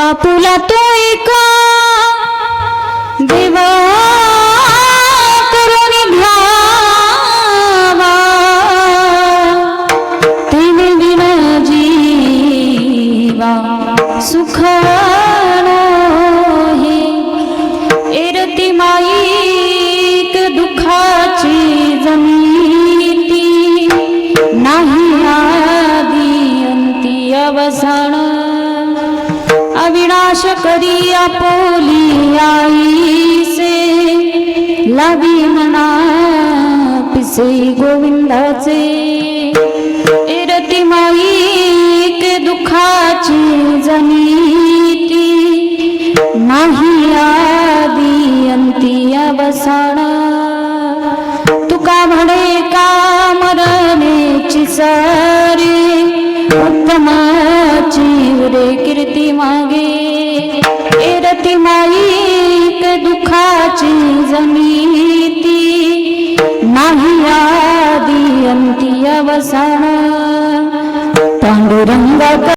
आपुला तो एका देवा करून घ्यावा. तेने बिन जीवा सुख हे एरती माईक दुःखाची जमिती नाही आदी अंती अवसान करी आपोली आईसे लावी म्हणा पिसे गोविंदाचे. एरती के दुखाची जमिती नाही आदी अंती अवसान. तुका म्हणे का मरणेची सारी उत्तमाची उरे कीर्ती मागे. एरती माईक दुःखाची जमिती. नाही आदी अंती अवसान. पांडुरंगा